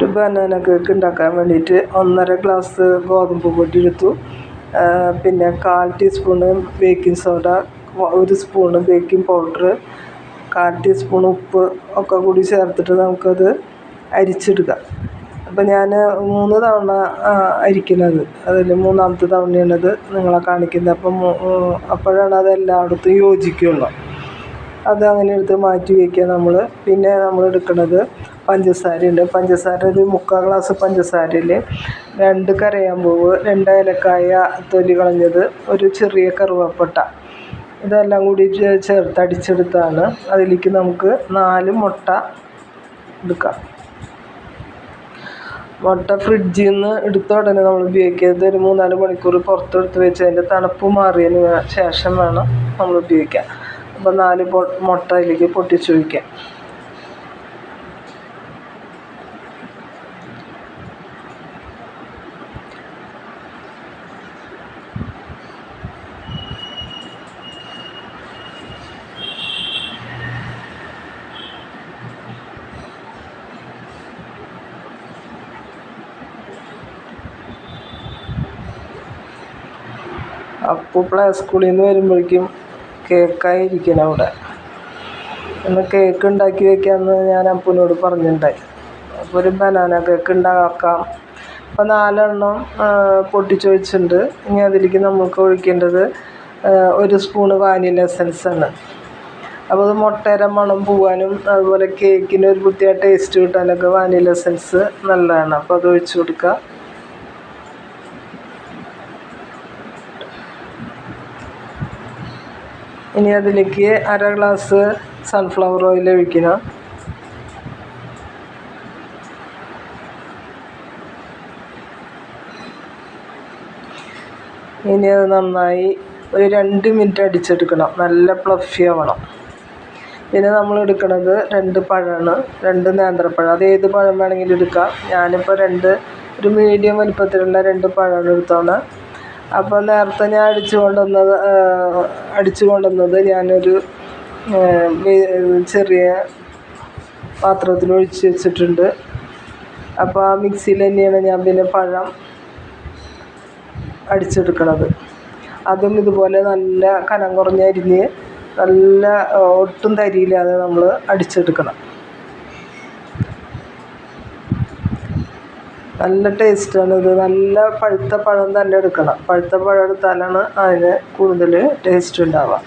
ഒരു banana cake ഉണ്ടാക്കാൻ വേണ്ടിയിട്ട് ഒന്നര ഗ്ലാസ് ഗോതമ്പ് പൊടി എടുത്തു. പിന്നെ കാൽ ടീസ്പൂണ് ബേക്കിംഗ് സോഡ ഒരു സ്പൂണ് ബേക്കിംഗ് പൗഡർ കാൽ ടീസ്പൂൺ ഉപ്പ് ഒക്കെ കൂടി ചേർത്തിട്ട് നമുക്കത് അരിച്ചെടുക്കാം അപ്പം ഞാൻ മൂന്ന് തവണ അരിക്കുന്നത് അതിൽ മൂന്നാമത്തെ തവണയാണത് നിങ്ങളെ കാണിക്കുന്നത്. അപ്പം അപ്പോഴാണ് അത് എല്ലായിടത്തും യോജിക്കുള്ളൂ. അത് അങ്ങനെ എടുത്ത് മാറ്റി വയ്ക്കുക നമ്മൾ പിന്നെ നമ്മൾ എടുക്കുന്നത് പഞ്ചസാരയുണ്ട്. പഞ്ചസാര ഒരു മുക്കാൽ ഗ്ലാസ് പഞ്ചസാരയിൽ രണ്ട് കരയാമ്പൂവ് രണ്ട് ഏലക്കായ തൊലി കളഞ്ഞത് ഒരു ചെറിയ കറുവപ്പട്ട. ഇതെല്ലാം കൂടി ചേർത്ത് അടിച്ചെടുത്താണ്. അതിലേക്ക് നമുക്ക് നാല് മുട്ട എടുക്കാം. മുട്ട ഫ്രിഡ്ജിൽ നിന്ന് എടുത്ത ഉടനെ നമ്മൾ ഉപയോഗിക്കരുത്. ഒരു മൂന്നാൽ മണിക്കൂർ പുറത്തെടുത്ത് വെച്ച് അതിന്റെ തണുപ്പ് മാറിയതിന് ശേഷം വേണം നമ്മൾ ഉപയോഗിക്കാൻ. അപ്പോൾ നാല് മുട്ട അതിലേക്ക് പൊട്ടിച്ച് പ്ലേ സ്കൂളിൽ നിന്ന് വരുമ്പോഴേക്കും കേക്കായി ഇരിക്കണം അവിടെ. ഒന്ന് കേക്ക് ഉണ്ടാക്കി വെക്കാമെന്ന് ഞാൻ അപ്പൂനോട് പറഞ്ഞിട്ടുണ്ടായി അപ്പോൾ ഒരു ബനാന കേക്ക് ഉണ്ടാക്കാം അപ്പോൾ നാലെണ്ണം പൊട്ടിച്ച് വെച്ചിട്ടുണ്ട്. ഇനി അതിലേക്ക് നമുക്ക് ഒഴിക്കേണ്ടത് ഒരു സ്പൂണ് വാനില എസൻസ് ആണ്. അപ്പോൾ അത് മുട്ടയുടെ മണം പോവാനും അതുപോലെ കേക്കിന് ഒരു പ്രത്യേക ടേസ്റ്റ് കിട്ടാനൊക്കെ വാനില എസൻസ് നല്ലതാണ്. അപ്പോൾ അത് ഒഴിച്ച് കൊടുക്കുക ഇനി അതിലേക്ക് അര ഗ്ലാസ് സൺഫ്ലവർ ഓയിൽ ഒഴിക്കണം. ഇനി അത് നന്നായി ഒരു രണ്ട് മിനിറ്റ് അടിച്ചെടുക്കണം. നല്ല പ്ലഫി ആവണം. പിന്നെ നമ്മൾ എടുക്കുന്നത് രണ്ട് പഴമാണ്. രണ്ട് നേന്ത്രപ്പഴം. അത് ഏത് പഴം വേണമെങ്കിലും എടുക്കാം. ഞാനിപ്പോൾ രണ്ട് ഒരു മീഡിയം വലുപ്പത്തിലുള്ള രണ്ട് പഴമാണ് എടുത്തോണ്ട് അപ്പോൾ നേരത്തെ ഞാൻ അടിച്ചു കൊണ്ടുവന്നത് അടിച്ചു കൊണ്ടുവന്നത് ഞാനൊരു ചെറിയ പാത്രത്തിൽ ഒഴിച്ച് വെച്ചിട്ടുണ്ട്. അപ്പോൾ ആ മിക്സിയിൽ തന്നെയാണ് ഞാൻ പിന്നെ പഴം അടിച്ചെടുക്കണത്. അതും ഇതുപോലെ നല്ല കനം കുറഞ്ഞ അരിഞ്ഞ് നല്ല ഒട്ടും തരിയില്ലാതെ നമ്മൾ അടിച്ചെടുക്കണം. നല്ല ടേസ്റ്റാണ് ഇത്. നല്ല പഴുത്ത പഴം തന്നെ എടുക്കണം. പഴുത്ത പഴം എടുത്താലാണ് അതിന് കൂടുതൽ ടേസ്റ്റ് ഉണ്ടാവുക.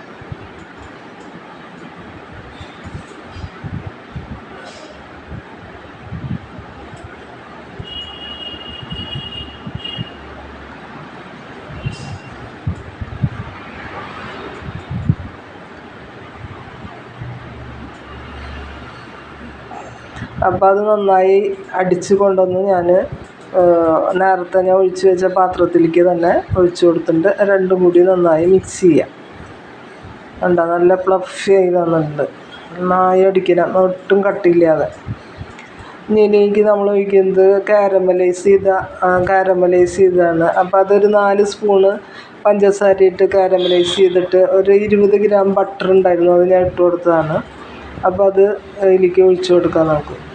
അപ്പോൾ അത് നന്നായി അടിച്ച് കൊണ്ടുവന്ന് ഞാൻ നേരത്തെ ഞാൻ ഒഴിച്ച് വെച്ച പാത്രത്തിലേക്ക് തന്നെ ഒഴിച്ച് കൊടുത്തിട്ടുണ്ട്. രണ്ടും കൂടി നന്നായി മിക്സ് ചെയ്യാം. കണ്ടോ? നല്ല പ്ലഫി ആയി തന്നിട്ടുണ്ട് നന്നായി അടിക്കണം. ഒട്ടും കട്ടില്ലാതെ ഇനി ഇതിലേക്ക് നമ്മൾ ഒഴിക്കുന്നത് കാരമലൈസ് ചെയ്ത കാരമലൈസ് ചെയ്തതാണ്. അപ്പോൾ അതൊരു നാല് സ്പൂണ് പഞ്ചസാര ഇട്ട് കാരമലൈസ് ചെയ്തിട്ട് ഒരു ഇരുപത് ഗ്രാം ബട്ടർ ഉണ്ടായിരുന്നു. അത് ഞാൻ ഇട്ട് കൊടുത്തതാണ്. അപ്പോൾ അത് ഇതിലേക്ക് ഒഴിച്ച് കൊടുക്കാം നമുക്ക്.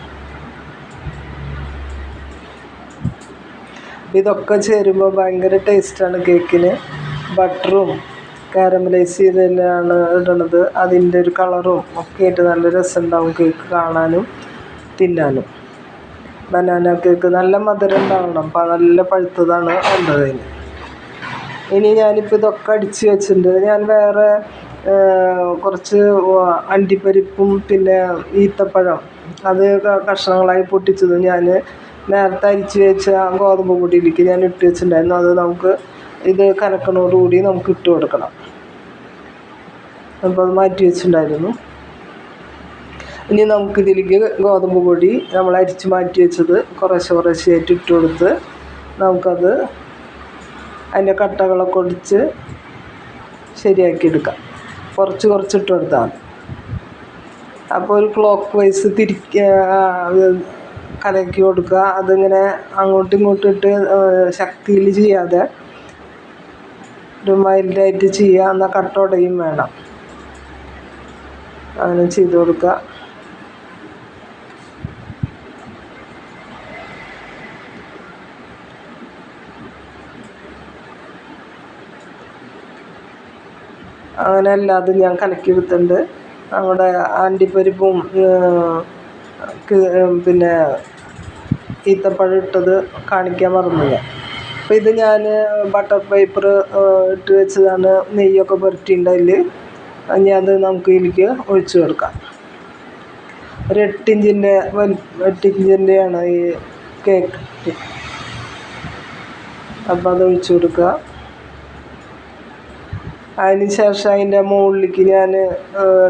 ഇതൊക്കെ ചേരുമ്പോൾ ഭയങ്കര ടേസ്റ്റാണ് കേക്കിന് ബട്ടറും കാരമലൈസ് ചെയ്തതിലാണ് ഇടണത്. അതിന്റെ ഒരു കളറും ഒക്കെ ആയിട്ട് നല്ല രസമുണ്ടാവും കേക്ക് കാണാനും തിന്നാനും. ബനാന കേക്ക് നല്ല മധുരം ഉണ്ടാവണം. അപ്പം നല്ല പഴുത്തതാണ് ഉള്ളത് ഇനി ഞാനിപ്പോൾ ഇതൊക്കെ അടിച്ച് വെച്ചിട്ടുണ്ട്. ഞാൻ വേറെ കുറച്ച് അണ്ടിപ്പരിപ്പും പിന്നെ ഈത്തപ്പഴം. അത് കഷ്ണങ്ങളായി പൊട്ടിച്ചത് ഞാൻ നേരത്തെ അരിച്ച് വെച്ച ഗോതമ്പ് പൊടിയിലേക്ക് ഞാൻ ഇട്ട് വെച്ചിട്ടുണ്ടായിരുന്നു. അത് നമുക്ക് ഇത് കലക്കണോടുകൂടി നമുക്ക് ഇട്ട് കൊടുക്കണം. അപ്പോൾ അത് മാറ്റി വെച്ചിട്ടുണ്ടായിരുന്നു. ഇനി നമുക്ക് ഇതിലേക്ക് ഗോതമ്പ് പൊടി നമ്മൾ അരിച്ച് മാറ്റി വെച്ചത് കുറേശ്ശെ കുറേശ്ശെയായിട്ട് ഇട്ട് കൊടുത്ത് നമുക്കത് അതിന്റെ കട്ടകളൊക്കെ ഒടിച്ച് ശരിയാക്കി എടുക്കാം. കുറച്ച് കുറച്ച് ഇട്ട് കൊടുത്താൽ അപ്പോൾ ഒരു ക്ലോക്ക് വൈസ് തിരിക്ക കലക്കി കൊടുക്കുക. അതിങ്ങനെ അങ്ങോട്ടും ഇങ്ങോട്ടും ഇട്ട് ശക്തിയിൽ ചെയ്യാതെ ഒരു മൈൽഡായിട്ട് ചെയ്യുക എന്നാൽ കട്ട വേണം. അങ്ങനെ ചെയ്ത് കൊടുക്കുക. അങ്ങനെ അല്ലാതെ ഞാൻ കലക്കിയെടുത്തിട്ടുണ്ട് നമ്മുടെ ആന്റിപ്പരിപ്പും പിന്നെ ഈത്തപ്പഴം ഇട്ടത് കാണിക്കാൻ മറന്നുപോയി. അപ്പം ഇത് ഞാൻ ബട്ടർ പേപ്പർ ഇട്ട് വെച്ചതാണ് നെയ്യൊക്കെ പുരട്ടിയിട്ടുണ്ട് അതിൽ ഇനി അത് നമുക്ക് ഇതിലേക്ക് ഒഴിച്ചു കൊടുക്കാം. ഒരു എട്ടിഞ്ചിന്റെ എട്ടിഞ്ചിന്റെയാണ് ഈ കേക്ക് അപ്പോൾ അത് ഒഴിച്ചു കൊടുക്കുക. അതിന് ശേഷം അതിന്റെ മുകളിലേക്ക് ഞാൻ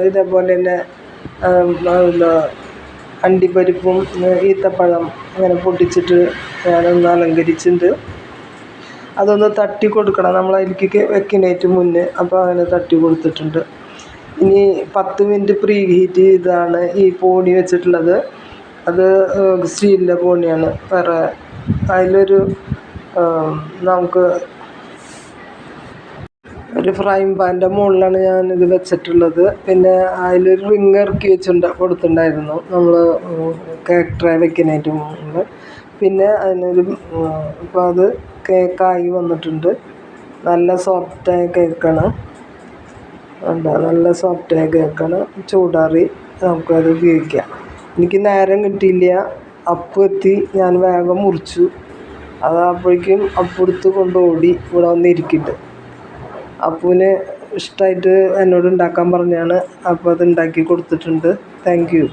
ഇതേപോലെ തന്നെ എന്താ അണ്ടിപ്പരിപ്പും ഈത്തപ്പഴം അങ്ങനെ പൊട്ടിച്ചിട്ട് ഞാനൊന്ന് അലങ്കരിച്ചിട്ടുണ്ട്. അതൊന്ന് തട്ടി കൊടുക്കണം. നമ്മൾ അതിലേക്ക് വെക്കുന്നതിന് മുന്നേ അപ്പോൾ അങ്ങനെ തട്ടി കൊടുത്തിട്ടുണ്ട്. ഇനി പത്ത് മിനിറ്റ് പ്രീ ഹീറ്റ് ചെയ്താണ് ഈ പോണി വെച്ചിട്ടുള്ളത്. അത് സ്റ്റീലിന്റെ പോണിയാണ്. വേറെ അതിലൊരു നമുക്ക് ഒരു ഫ്രൈയിങ് പാന്റെ മുകളിലാണ് ഇത് വെച്ചിട്ടുള്ളത്. പിന്നെ അതിലൊരു റിങ് ഇറക്കി വെച്ചിട്ടുണ്ട് കൊടുത്തിട്ടുണ്ടായിരുന്നു നമ്മൾ കേക്ക് ട്രേ വെക്കാനായിട്ട് മുമ്പ്. പിന്നെ അതിനൊരു ഇപ്പോൾ അത് കേക്കായി വന്നിട്ടുണ്ട്. നല്ല സോഫ്റ്റായ കേക്കാണ് എന്താ നല്ല സോഫ്റ്റായ കേക്കാണ് ചൂടാറി നമുക്കത് ഉപയോഗിക്കാം. എനിക്ക് നേരം കിട്ടിയില്ല. അപ്പം എത്തി ഞാൻ വേഗം മുറിച്ചു. അതാപ്പോഴേക്കും അപ്പുറത്ത് കൊണ്ട് ഓടി ഇവിടെ വന്നിരിക്കുന്നുണ്ട്. അപ്പുവിന് ഇഷ്ടമായിട്ട് എന്നോട് ഉണ്ടാക്കാൻ പറഞ്ഞതാണ് അപ്പോൾ അത് ഉണ്ടാക്കി കൊടുത്തിട്ടുണ്ട്. Thank you